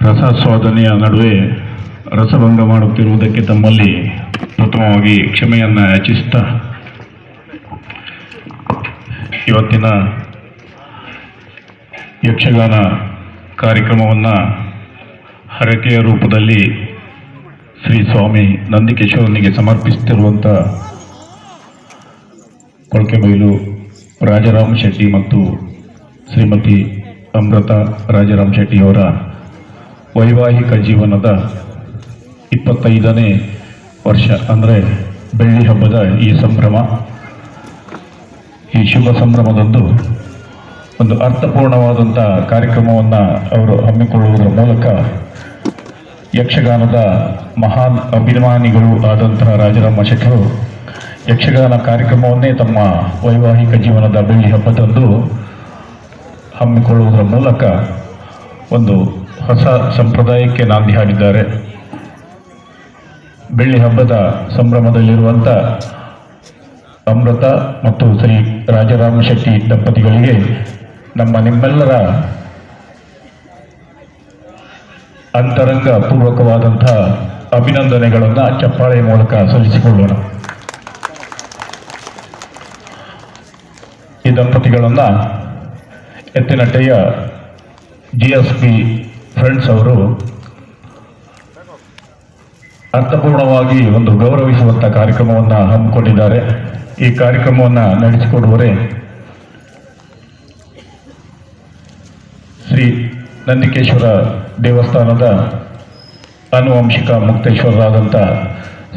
ರಸಾಸ್ವಾದನೆಯ ನಡುವೆ ರಸಭಂಗ ಮಾಡುತ್ತಿರುವುದಕ್ಕೆ ತಮ್ಮಲ್ಲಿ ಪ್ರಥಮವಾಗಿ ಕ್ಷಮೆಯನ್ನು ಯಾಚಿಸ್ತಾ ಇವತ್ತಿನ ಯಕ್ಷಗಾನ ಕಾರ್ಯಕ್ರಮವನ್ನು ಹರಕೆಯ ರೂಪದಲ್ಲಿ ಶ್ರೀ ಸ್ವಾಮಿ ನಂದಿಕೇಶ್ವರನಿಗೆ ಸಮರ್ಪಿಸುತ್ತಿರುವಂಥ ಕೊಳಕೆಬೈಲು ರಾಜರಾಮ ಶೆಟ್ಟಿ ಮತ್ತು ಶ್ರೀಮತಿ ಅಮೃತ ರಾಜರಾಮ್ ಶೆಟ್ಟಿಯವರ ವೈವಾಹಿಕ ಜೀವನದ ಇಪ್ಪತ್ತೈದನೇ ವರ್ಷ, ಅಂದರೆ ಬೆಳ್ಳಿ ಹಬ್ಬದ ಈ ಸಂಭ್ರಮ, ಈ ಶುಭ ಸಂಭ್ರಮದಂದು ಒಂದು ಅರ್ಥಪೂರ್ಣವಾದಂಥ ಕಾರ್ಯಕ್ರಮವನ್ನು ಅವರು ಹಮ್ಮಿಕೊಳ್ಳುವುದರ ಮೂಲಕ ಯಕ್ಷಗಾನದ ಮಹಾನ್ ಅಭಿಮಾನಿಗಳು ಆದಂತಹ ರಾಜರಾಮ ಶೆಟ್ಟರು ಯಕ್ಷಗಾನ ಕಾರ್ಯಕ್ರಮವನ್ನೇ ತಮ್ಮ ವೈವಾಹಿಕ ಜೀವನದ ಬೆಳ್ಳಿ ಹಬ್ಬದಂದು ಹಮ್ಮಿಕೊಳ್ಳುವುದರ ಮೂಲಕ ಒಂದು ಹೊಸ ಸಂಪ್ರದಾಯಕ್ಕೆ ನಾಂದಿ ಹಾಡಿದ್ದಾರೆ. ಬೆಳ್ಳಿ ಹಬ್ಬದ ಸಂಭ್ರಮದಲ್ಲಿರುವಂಥ ಅಮೃತ ಮತ್ತು ಶ್ರೀ ರಾಜರಾಮ ಶೆಟ್ಟಿ ದಂಪತಿಗಳಿಗೆ ನಮ್ಮ ನಿಮ್ಮೆಲ್ಲರ ಅಂತರಂಗ ಪೂರ್ವಕವಾದಂಥ ಅಭಿನಂದನೆಗಳನ್ನು ಚಪ್ಪಾಳೆ ಮೂಲಕ ಸಲ್ಲಿಸಿಕೊಳ್ಳೋಣ. ಈ ದಂಪತಿಗಳನ್ನು ಎತ್ತಿನಟ್ಟೆಯ ಜಿ ಎಸ್ ಪಿ ಫ್ರೆಂಡ್ಸ್ ಅವರು ಅರ್ಥಪೂರ್ಣವಾಗಿ ಒಂದು ಗೌರವಿಸುವಂಥ ಕಾರ್ಯಕ್ರಮವನ್ನು ಹಮ್ಮಿಕೊಂಡಿದ್ದಾರೆ. ಈ ಕಾರ್ಯಕ್ರಮವನ್ನು ನಡೆಸಿಕೊಡುವರೆ ಶ್ರೀ ನಂದಿಕೇಶ್ವರ ದೇವಸ್ಥಾನದ ಆನುವಂಶಿಕ ಮುಕ್ತೇಶ್ವರರಾದಂಥ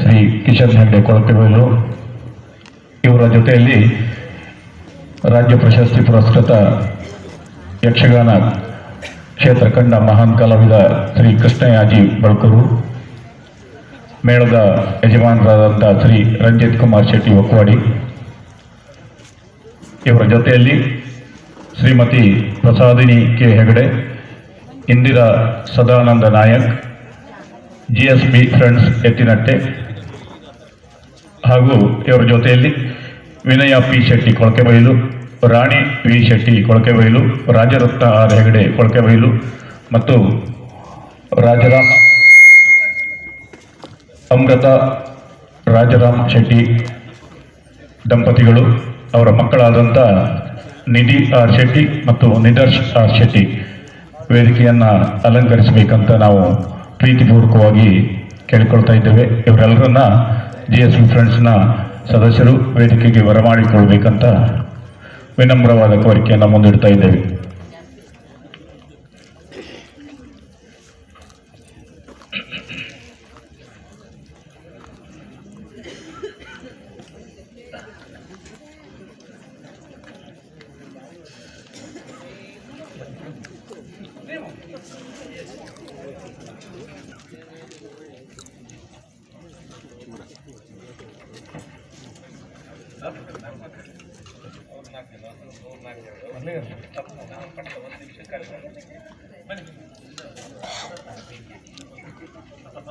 ಶ್ರೀ ಕಿಶನ್ ಹೆಗ್ಡೆ ಕೊಳಕೆಬೈಲು ಇವರ ಜೊತೆಯಲ್ಲಿ ರಾಜ್ಯ ಪ್ರಶಸ್ತಿ ಪುರಸ್ಕೃತ ಯಕ್ಷಗಾನ ಕ್ಷೇತ್ರ ಕಂಡ ಮಹಾನ್ ಕಲಾವಿದ ಶ್ರೀ ಕೃಷ್ಣಯಾಜಿ ಬಳ್ಕೂರು ಮೇಳದ ಯಜಮಾನರಾದಂಥ ಶ್ರೀ ರಂಜಿತ್ ಕುಮಾರ್ ಶೆಟ್ಟಿ ಒಕ್ವಾಡಿ, ಇವರ ಜೊತೆಯಲ್ಲಿ Shrimati Prasadini K Hegde, Indira Sadananda Nayak G S B friends Ettinatte, ಹಾಗೂ ಇವರ ಜೊತೆಯಲ್ಲಿ Vinaya P Shetty Kolakebailu, Rani V Shetty Kolakebailu Rajaratna R Hegde Kolakebailu ಮತ್ತು ರಾಜರಾಮ್ ಅಮೃತ, ರಾಜರಾಮ್ ಶೆಟ್ಟಿ ದಂಪತಿಗಳು, ಅವರ ಮಕ್ಕಳಾದಂಥ ನಿಧಿ ಆರ್ ಶೆಟ್ಟಿ ಮತ್ತು ನಿದರ್ಶ್ ಆರ್ ಶೆಟ್ಟಿ ವೇದಿಕೆಯನ್ನು ಅಲಂಕರಿಸಬೇಕಂತ ನಾವು ಪ್ರೀತಿಪೂರ್ವಕವಾಗಿ ಕೇಳಿಕೊಳ್ತಾ ಇದ್ದೇವೆ. ಇವರೆಲ್ಲರನ್ನ ಜಿ ಎಸ್ ಬಿ ಫ್ರೆಂಡ್ಸ್ನ ಸದಸ್ಯರು ವೇದಿಕೆಗೆ ಬರಮಾಡಿಕೊಳ್ಬೇಕಂತ ವಿನಮ್ರವಾದ ಕೋರಿಕೆಯನ್ನು ಮುಂದಿಡ್ತಾ ಇದ್ದೇವೆ.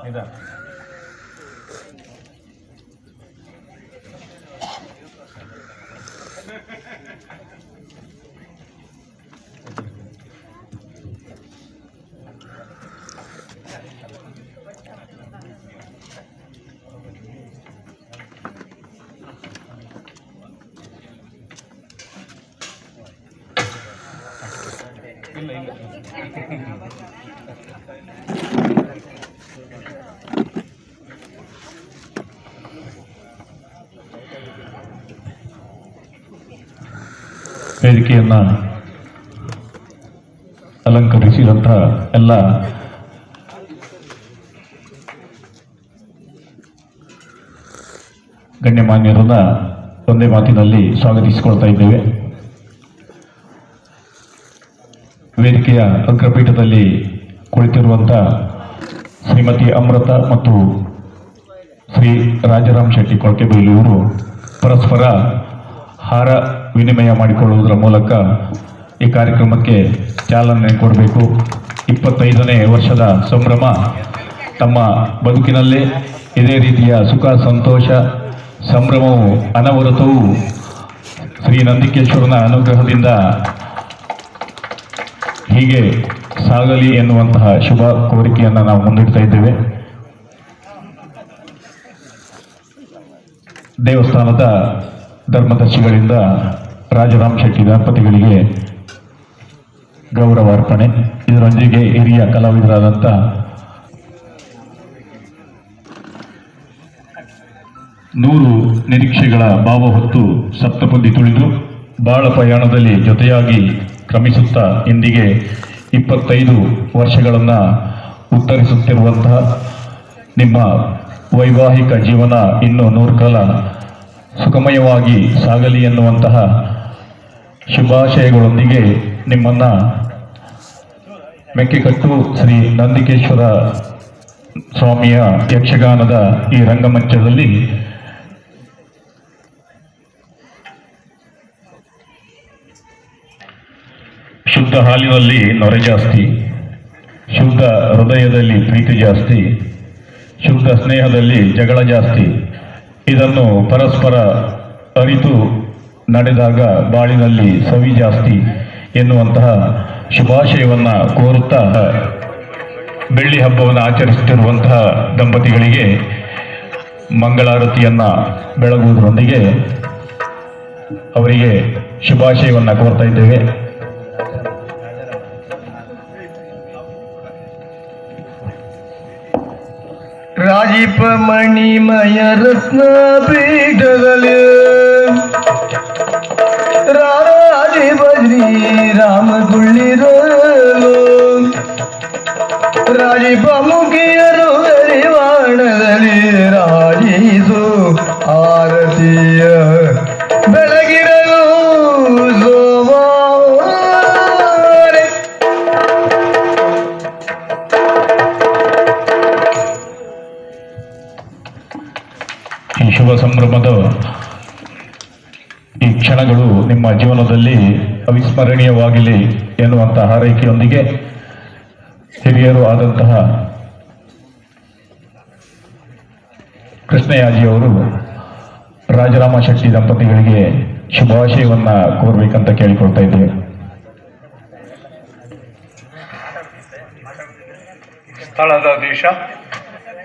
Не дам. ವೇದಿಕೆಯನ್ನು ಅಲಂಕರಿಸಿದಂಥ ಎಲ್ಲ ಗಣ್ಯಮಾನ್ಯರನ್ನ ಒಂದೇ ಮಾತಿನಲ್ಲಿ ಸ್ವಾಗತಿಸಿಕೊಳ್ತಾ ಇದ್ದೇವೆ. ವೇದಿಕೆಯ ಅಗ್ರಪೀಠದಲ್ಲಿ ಕುಳಿತಿರುವಂಥ ಶ್ರೀಮತಿ ಅಮೃತ ಮತ್ತು ಶ್ರೀ ರಾಜಾರಾಮ್ ಶೆಟ್ಟಿ ಕೊಳಕೆಬೈಲು ಇವರು ಪರಸ್ಪರ ಹಾರ ವಿನಿಮಯ ಮಾಡಿಕೊಳ್ಳುವುದರ ಮೂಲಕ ಈ ಕಾರ್ಯಕ್ರಮಕ್ಕೆ ಚಾಲನೆ ಕೊಡಬೇಕು. ಇಪ್ಪತ್ತೈದನೇ ವರ್ಷದ ಸಂಭ್ರಮ ತಮ್ಮ ಬದುಕಿನಲ್ಲೇ ಇದೇ ರೀತಿಯ ಸುಖ, ಸಂತೋಷ, ಸಂಭ್ರಮವು ಅನವರತವೂ ಶ್ರೀ ನಂದಿಕೇಶ್ವರನ ಅನುಗ್ರಹದಿಂದ ಹೀಗೆ ಸಾಗಲಿ ಎನ್ನುವಂತಹ ಶುಭ ಕೋರಿಕೆಯನ್ನು ನಾವು ಮುಂದಿಡ್ತಾ ಇದ್ದೇವೆ. ದೇವಸ್ಥಾನದ ಧರ್ಮದರ್ಶಿಗಳಿಂದ ರಾಜರಾಮ್ ಶೆಟ್ಟಿ ದಂಪತಿಗಳಿಗೆ ಗೌರವ ಅರ್ಪಣೆ. ಇದರೊಂದಿಗೆ ಹಿರಿಯ ಕಲಾವಿದರಾದಂಥ ನೂರು ನಿರೀಕ್ಷೆಗಳ ಭಾವ ಹೊತ್ತು ಸಪ್ತಪದಿ ತುಳಿದು ಬಾಳ ಪ್ರಯಾಣದಲ್ಲಿ ಜೊತೆಯಾಗಿ ಕ್ರಮಿಸುತ್ತಾ ಇಂದಿಗೆ ಇಪ್ಪತ್ತೈದು ವರ್ಷಗಳನ್ನು ಉತ್ತರಿಸುತ್ತಿರುವಂತಹ ನಿಮ್ಮ ವೈವಾಹಿಕ ಜೀವನ ಇನ್ನು ನೂರು ಕಾಲ ಸುಖಮಯವಾಗಿ ಸಾಗಲಿ ಎನ್ನುವಂತಹ ಶುಭಾಶಯಗಳೊಂದಿಗೆ ನಿಮ್ಮನ್ನ ಮೆಕ್ಕೆಕಟ್ಟು ಶ್ರೀ ನಂದಿಕೇಶ್ವರ ಸ್ವಾಮಿಯ ಯಕ್ಷಗಾನದ ಈ ರಂಗಮಂಚದಲ್ಲಿ ಶುದ್ಧ ಹಾಲಿನಲ್ಲಿ ನೊರೆ ಜಾಸ್ತಿ, ಶುದ್ಧ ಹೃದಯದಲ್ಲಿ ಪ್ರೀತಿ ಜಾಸ್ತಿ, ಶುದ್ಧ ಸ್ನೇಹದಲ್ಲಿ ಜಗಳ ಜಾಸ್ತಿ. ಇದನ್ನು ಪರಸ್ಪರ ಅರಿತು ನಡೆದಾಗ ಬಾಳಿನಲ್ಲಿ ಸವಿ ಜಾಸ್ತಿ ಎನ್ನುವಂತಹ ಶುಭಾಶಯವನ್ನ ಕೋರುತ್ತಾ ಬೆಳ್ಳಿ ಹಬ್ಬವನ್ನು ಆಚರಿಸುತ್ತಿರುವಂತಹ ದಂಪತಿಗಳಿಗೆ ಮಂಗಳಾರತಿಯನ್ನ ಬೆಳಗುವುದರೊಂದಿಗೆ ಅವರಿಗೆ ಶುಭಾಶಯವನ್ನು ಕೋರ್ತಾ ಇದ್ದೇವೆ. ರಾಜೀಪ ಮಣಿಮಯ ರತ್ನ ಪೀಠದಲ್ಲಿ ರಾರಾಜಿ ಬಜ್ರಿ ರಾಮ ಕುಳ್ಳಿರಲು ರಾಜೀಪ ಮುಖಿಯರು ಈ ಶುಭ ಸಂಭ್ರಮದ ಈ ಕ್ಷಣಗಳು ನಿಮ್ಮ ಜೀವನದಲ್ಲಿ ಅವಿಸ್ಮರಣೀಯವಾಗಲಿ ಎನ್ನುವಂತಹ ಹಾರೈಕೆಯೊಂದಿಗೆ ಹಿರಿಯರು ಆದಂತಹ ಕೃಷ್ಣಯಾಜಿಯವರು ರಾಜರಾಮ ಶೆಟ್ಟಿ ದಂಪತಿಗಳಿಗೆ ಶುಭಾಶಯವನ್ನ ಕೋರ್ಬೇಕಂತ ಕೇಳಿಕೊಳ್ತಾ ಇದ್ದೇವೆ. ಸ್ಥಳದ ದೇಶ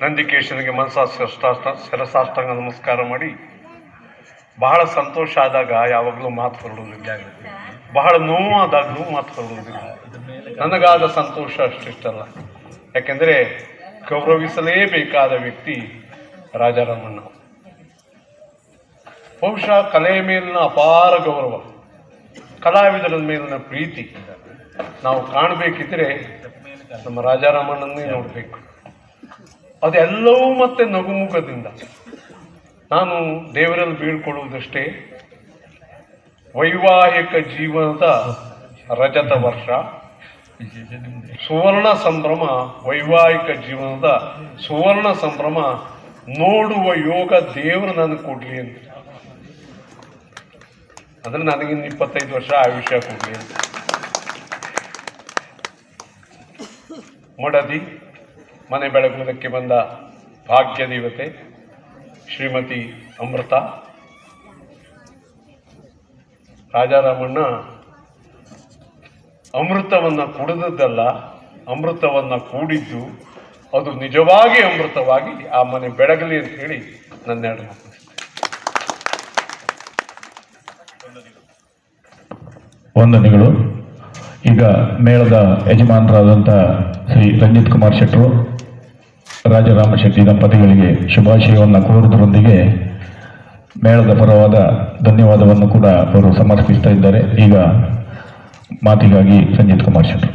ನಂದಿಕೇಶನಿಗೆ ಮನಸ ಶಿರಸಾಷ್ಟ ಶಿರಸಾಷ್ಟಾಂಗ ನಮಸ್ಕಾರ ಮಾಡಿ ಬಹಳ ಸಂತೋಷ ಆದಾಗ ಯಾವಾಗಲೂ ಮಾತು ಹೊರಡುವುದಿಲ್ಲ. ಬಹಳ ನೋವಾದಾಗಲೂ ಮಾತು ಹೊರಡುವುದಿಲ್ಲ. ನನಗಾದ ಸಂತೋಷ ಅಷ್ಟಿಷ್ಟಲ್ಲ. ಯಾಕೆಂದರೆ ಗೌರವಿಸಲೇಬೇಕಾದ ವ್ಯಕ್ತಿ ರಾಜಾರಾಮಣ್ಣ ಬಹುಶಃ ಕಲೆಯ ಮೇಲಿನ ಅಪಾರ ಗೌರವ, ಕಲಾವಿದರ ಮೇಲಿನ ಪ್ರೀತಿ ನಾವು ಕಾಣಬೇಕಿದ್ರೆ ನಮ್ಮ ರಾಜಾರಾಮಣ್ಣನ್ನೇ ನೋಡಬೇಕು. ಅದೆಲ್ಲವೂ ಮತ್ತೆ ನಗುಮುಖದಿಂದ. ನಾನು ದೇವರಲ್ಲಿ ಬೀಳ್ಕೊಳ್ಳುವುದಷ್ಟೇ, ವೈವಾಹಿಕ ಜೀವನದ ರಜತ ವರ್ಷ. ಸುವರ್ಣ ಸಂಭ್ರಮ, ವೈವಾಹಿಕ ಜೀವನದ ಸುವರ್ಣ ಸಂಭ್ರಮ, ನೋಡುವ ಯೋಗ ದೇವರು ನನಗೆ ಕೊಡ್ಲಿ ಅಂತ. ಅಂದ್ರೆ ನನಗಿನ್ನು ಇಪ್ಪತ್ತೈದು ವರ್ಷ ಆಯುಷ್ಯ ಕೊಡ್ಲಿ ಅಂತ. ಮೊಡದಿ ಮನೆ ಬೆಳಗುವುದಕ್ಕೆ ಬಂದ ಭಾಗ್ಯ ದೇವತೆ ಶ್ರೀಮತಿ ಅಮೃತ. ರಾಜಾರಾಮಣ್ಣ, ಅಮೃತವನ್ನ ಕುಡಿದದ್ದಲ್ಲ, ಅಮೃತವನ್ನ ಕೂಡಿದ್ದು ಅದು ನಿಜವಾಗಿ ಅಮೃತವಾಗಿ ಆ ಮನೆ ಬೆಳಗಲಿ ಅಂತ ಹೇಳಿ ನನ್ನ ಎರಡು ವಂದನೆಗಳು. ಈಗ ಮೇಳದ ಯಜಮಾನರಾದಂಥ ಶ್ರೀ ರಂಜಿತ್ ಕುಮಾರ್ ಶೆಟ್ಟರು ರಾಜರಾಮ ಶೆಟ್ಟಿ ದಂಪತಿಗಳಿಗೆ ಶುಭಾಶಯವನ್ನು ಕೋರುವುದರೊಂದಿಗೆ ಮೇಳದ ಪರವಾದ ಧನ್ಯವಾದವನ್ನು ಕೂಡ ಅವರು ಸಮರ್ಪಿಸ್ತಾ ಇದ್ದಾರೆ. ಈಗ ಮಾತಿಗಾಗಿ ರಂಜಿತ್ ಕುಮಾರ್ ಶೆಟ್ಟರು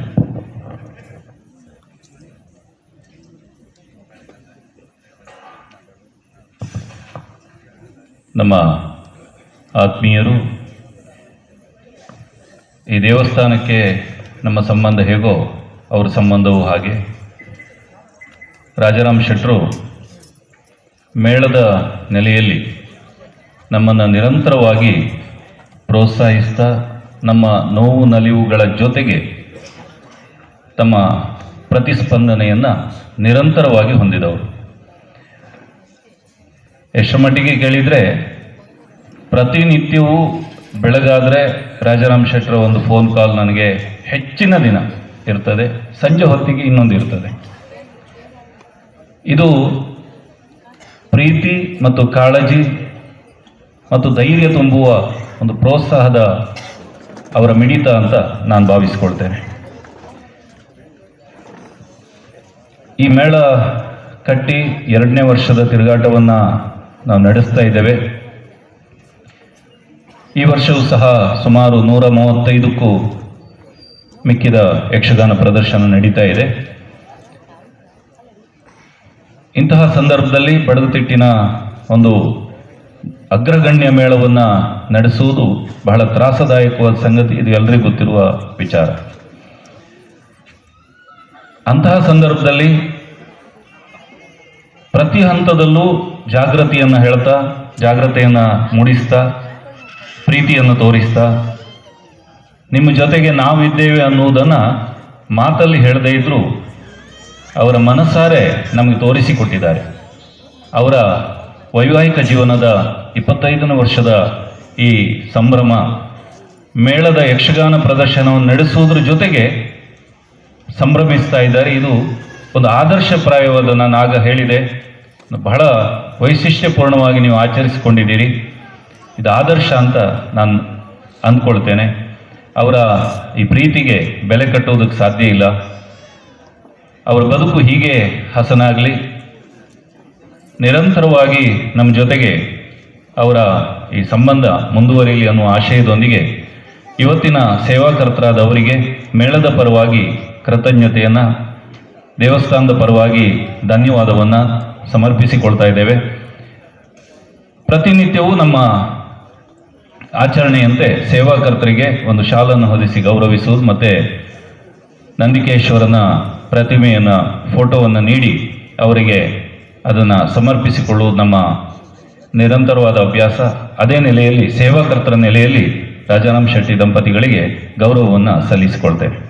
ನಮ್ಮ ಆತ್ಮೀಯರು, ಈ ದೇವಸ್ಥಾನಕ್ಕೆ ನಮ್ಮ ಸಂಬಂಧ ಹೇಗೋ ಅವರ ಸಂಬಂಧವೂ ಹಾಗೆ. ರಾಜಾರಾಮ್ ಶೆಟ್ಟರು ಮೇಳದ ನೆಲೆಯಲ್ಲಿ ನಮ್ಮನ್ನು ನಿರಂತರವಾಗಿ ಪ್ರೋತ್ಸಾಹಿಸ್ತಾ ನಮ್ಮ ನೋವು ನಲಿವುಗಳ ಜೊತೆಗೆ ತಮ್ಮ ಪ್ರತಿಸ್ಪಂದನೆಯನ್ನು ನಿರಂತರವಾಗಿ ಹೊಂದಿದವರು. ಎಷ್ಟರ ಮಟ್ಟಿಗೆ ಕೇಳಿದರೆ ಪ್ರತಿನಿತ್ಯವೂ ಬೆಳಗಾದರೆ ರಾಜಾರಾಮ್ ಶೆಟ್ಟರ ಒಂದು ಫೋನ್ ಕಾಲ್ ನನಗೆ ಹೆಚ್ಚಿನ ದಿನ ಇರ್ತದೆ. ಸಂಜೆ ಹೊತ್ತಿಗೆ ಇನ್ನೊಂದು ಇರ್ತದೆ. ಇದು ಪ್ರೀತಿ ಮತ್ತು ಕಾಳಜಿ ಮತ್ತು ಧೈರ್ಯ ತುಂಬುವ ಒಂದು ಪ್ರೋತ್ಸಾಹದ ಅವರ ಮಿಡಿತ ಅಂತ ನಾನು ಭಾವಿಸ್ಕೊಳ್ತೇನೆ. ಈ ಮೇಳ ಕಟ್ಟಿ ಎರಡನೇ ವರ್ಷದ ತಿರುಗಾಟವನ್ನು ನಾವು ನಡೆಸ್ತಾ ಇದ್ದೇವೆ. ಈ ವರ್ಷವೂ ಸಹ ಸುಮಾರು ನೂರ ಮೂವತ್ತೈದಕ್ಕೂ ಮಿಕ್ಕಿದ ಯಕ್ಷಗಾನ ಪ್ರದರ್ಶನ ನಡೀತಾ ಇದೆ. ಇಂತಹ ಸಂದರ್ಭದಲ್ಲಿ ಬಡಗುತಿಟ್ಟಿನ ಒಂದು ಅಗ್ರಗಣ್ಯ ಮೇಳವನ್ನು ನಡೆಸುವುದು ಬಹಳ ತ್ರಾಸದಾಯಕವಾದ ಸಂಗತಿ. ಇದು ಎಲ್ಲರಿಗೂ ಗೊತ್ತಿರುವ ವಿಚಾರ. ಅಂತಹ ಸಂದರ್ಭದಲ್ಲಿ ಪ್ರತಿ ಹಂತದಲ್ಲೂ ಜಾಗೃತಿಯನ್ನು ಹೇಳ್ತಾ ಜಾಗ್ರತೆಯನ್ನು ಮೂಡಿಸ್ತಾ, ಪ್ರೀತಿಯನ್ನು ತೋರಿಸ್ತಾ, ನಿಮ್ಮ ಜೊತೆಗೆ ನಾವಿದ್ದೇವೆ ಅನ್ನುವುದನ್ನು ಮಾತಲ್ಲಿ ಹೇಳದೇ ಇದ್ದರೂ ಅವರ ಮನಸ್ಸಾರೆ ನಮಗೆ ತೋರಿಸಿಕೊಟ್ಟಿದ್ದಾರೆ. ಅವರ ವೈವಾಹಿಕ ಜೀವನದ ಇಪ್ಪತ್ತೈದನೇ ವರ್ಷದ ಈ ಸಂಭ್ರಮ ಮೇಳದ ಯಕ್ಷಗಾನ ಪ್ರದರ್ಶನವನ್ನು ನಡೆಸುವುದರ ಜೊತೆಗೆ ಸಂಭ್ರಮಿಸ್ತಾ ಇದ್ದಾರೆ. ಇದು ಒಂದು ಆದರ್ಶಪ್ರಾಯವಾದ ನಾನು ಆಗ ಹೇಳಿದೆ. ಬಹಳ ವೈಶಿಷ್ಟ್ಯಪೂರ್ಣವಾಗಿ ನೀವು ಆಚರಿಸಿಕೊಂಡಿದ್ದೀರಿ. ಇದು ಆದರ್ಶ ಅಂತ ನಾನು ಅಂದ್ಕೊಳ್ತೇನೆ. ಅವರ ಈ ಪ್ರೀತಿಗೆ ಬೆಲೆ ಕಟ್ಟುವುದಕ್ಕೆ ಸಾಧ್ಯ ಇಲ್ಲ. ಅವರ ಬದುಕು ಹೀಗೆ ಹಸನಾಗಲಿ, ನಿರಂತರವಾಗಿ ನಮ್ಮ ಜೊತೆಗೆ ಅವರ ಈ ಸಂಬಂಧ ಮುಂದುವರಿಯಲಿ ಅನ್ನುವ ಆಶಯದೊಂದಿಗೆ ಇವತ್ತಿನ ಸೇವಾಕರ್ತರಾದ ಅವರಿಗೆ ಮೇಳದ ಪರವಾಗಿ ಕೃತಜ್ಞತೆಯನ್ನು, ದೇವಸ್ಥಾನದ ಪರವಾಗಿ ಧನ್ಯವಾದವನ್ನು ಸಮರ್ಪಿಸಿಕೊಳ್ತಾ ಇದ್ದೇವೆ. ಪ್ರತಿನಿತ್ಯವೂ ನಮ್ಮ ಆಚರಣೆಯಂತೆ ಸೇವಾಕರ್ತರಿಗೆ ಒಂದು ಶಾಲನ್ನು ಹೊದಿಸಿ ಗೌರವಿಸುವುದು ಮತ್ತು ನಂದಿಕೇಶ್ವರನ ಪ್ರತಿಮೆಯನ್ನು, ಫೋಟೋವನ್ನು ನೀಡಿ ಅವರಿಗೆ ಅದನ್ನು ಸಮರ್ಪಿಸಿಕೊಳ್ಳುವುದು ನಮ್ಮ ನಿರಂತರವಾದ ಅಭ್ಯಾಸ. ಅದೇ ನೆಲೆಯಲ್ಲಿ ಸೇವಾಕರ್ತರ ನೆಲೆಯಲ್ಲಿ ರಾಜಾರಾಮ್ ಶೆಟ್ಟಿ ದಂಪತಿಗಳಿಗೆ ಗೌರವವನ್ನು ಸಲ್ಲಿಸಿಕೊಳ್ತೇವೆ.